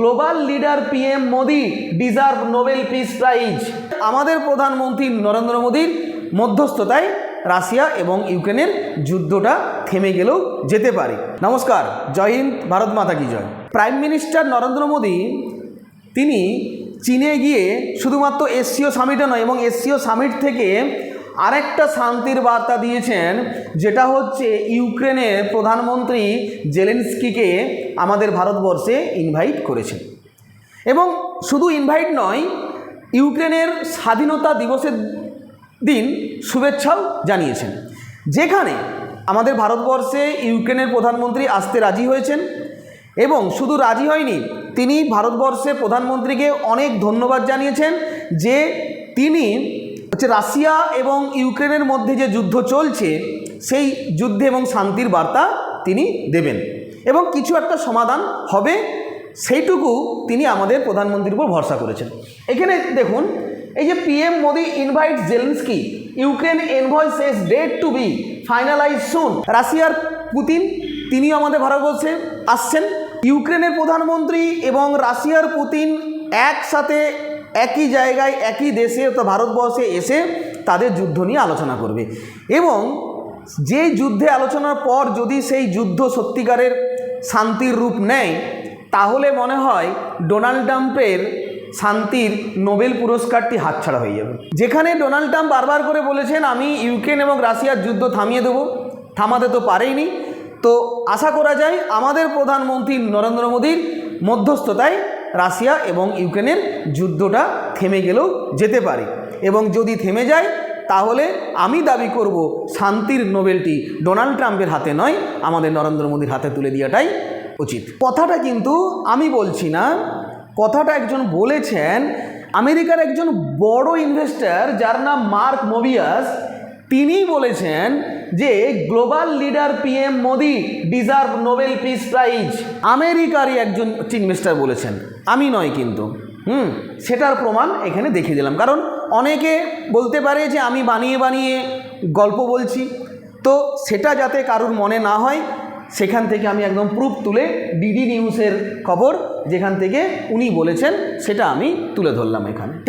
Global leader PM Modi deserve Nobel peace prize আমাদের প্রধানমন্ত্রী নরেন্দ্র মোদীর মধ্যস্থতায় রাশিয়া এবং ইউক্রেনের যুদ্ধটা থেমে গেলেও যেতে পারে। নমস্কার, জয় হিন্দ, ভারত মাতা কি জয়। প্রাইম মিনিস্টার নরেন্দ্র মোদী, তিনি চীনে গিয়ে শুধুমাত্র এসসিও সামিটে নয়, এবং এসসিও সামিট থেকে আরেকটা শান্তির বার্তা দিয়েছেন, যেটা হচ্ছে ইউক্রেনের প্রধানমন্ত্রী জেলেন্সকিকে আমাদের ভারতবর্ষে ইনভাইট করেছেন। এবং শুধু ইনভাইট নয়, ইউক্রেনের স্বাধীনতা দিবসের দিন শুভেচ্ছাও জানিয়েছেন। যেখানে আমাদের ভারতবর্ষে ইউক্রেনের প্রধানমন্ত্রী আসতে রাজি হয়েছেন এবং শুধু রাজি হয়নি, তিনি ভারতবর্ষের প্রধানমন্ত্রীকে অনেক ধন্যবাদ জানিয়েছেন যে তিনি হচ্ছে রাশিয়া এবং ইউক্রেনের মধ্যে যে যুদ্ধ চলছে, সেই যুদ্ধে এবং শান্তির বার্তা তিনি দেবেন। এবং কিছু একটা সমাধান হবে, সেইটুকু তিনি আমাদের প্রধানমন্ত্রীর উপর ভরসা করেছেন। এখানে দেখুন, এই যে PM Modi invite Zelensky Ukraine envoy says date to be finalize soon রাশিয়ার পুতিন, তিনিও আমাদের ভারতবর্ষে আসছেন। ইউক্রেনের প্রধানমন্ত্রী এবং রাশিয়ার পুতিন একসাথে একই জায়গায়, একই দেশে অর্থাৎ ভারতবর্ষে এসে তাদের যুদ্ধ নিয়ে আলোচনা করবে। এবং যে যুদ্ধে আলোচনার পর যদি সেই যুদ্ধ সত্যিকারের শান্তির রূপ নেয়, তাহলে মনে হয় ডোনাল্ড ট্রাম্পের শান্তির নোবেল পুরস্কারটি হাতছাড়া হয়ে যাবে। যেখানে ডোনাল্ড ট্রাম্প বারবার করে বলেছেন, আমি ইউক্রেন এবং রাশিয়ার যুদ্ধ থামিয়ে দেবো। থামাতে তো পারেইনি। তো আশা করা যায় আমাদের প্রধানমন্ত্রী নরেন্দ্র মোদীর মধ্যস্থতায় রাশিয়া এবং ইউক্রেনের যুদ্ধটা থেমে গেলেও যেতে পারে। এবং যদি থেমে যায়, তাহলে আমি দাবি করব শান্তির নোবেলটি ডোনাল্ড ট্রাম্পের হাতে নয়, আমাদের নরেন্দ্র মোদীর হাতে তুলে দেওয়াটাই উচিত। কথাটা কিন্তু আমি বলছি না, কথাটা একজন বলেছেন, আমেরিকার একজন বড় ইনভেস্টর যার নাম মার্ক মোবিয়াস তিনি বলেছেন যে global leader PM Modi deserve Nobel peace prize. আমেরিকারই একজন ইনভেস্টার বলেছেন। আমি নয় কিন্তু। হুম, সেটার প্রমাণ এখানে দেখিয়ে দিলাম। কারণ অনেকে বলতে পারে যে আমি বানিয়ে বানিয়ে গল্প বলছি। তো সেটা যাতে কারুর মনে না হয়, সেখান থেকে আমি একদম প্রুফ তুলে ডিডি নিউজের খবর যেখান থেকে উনি বলেছেন, সেটা আমি তুলে ধরলাম এখানে।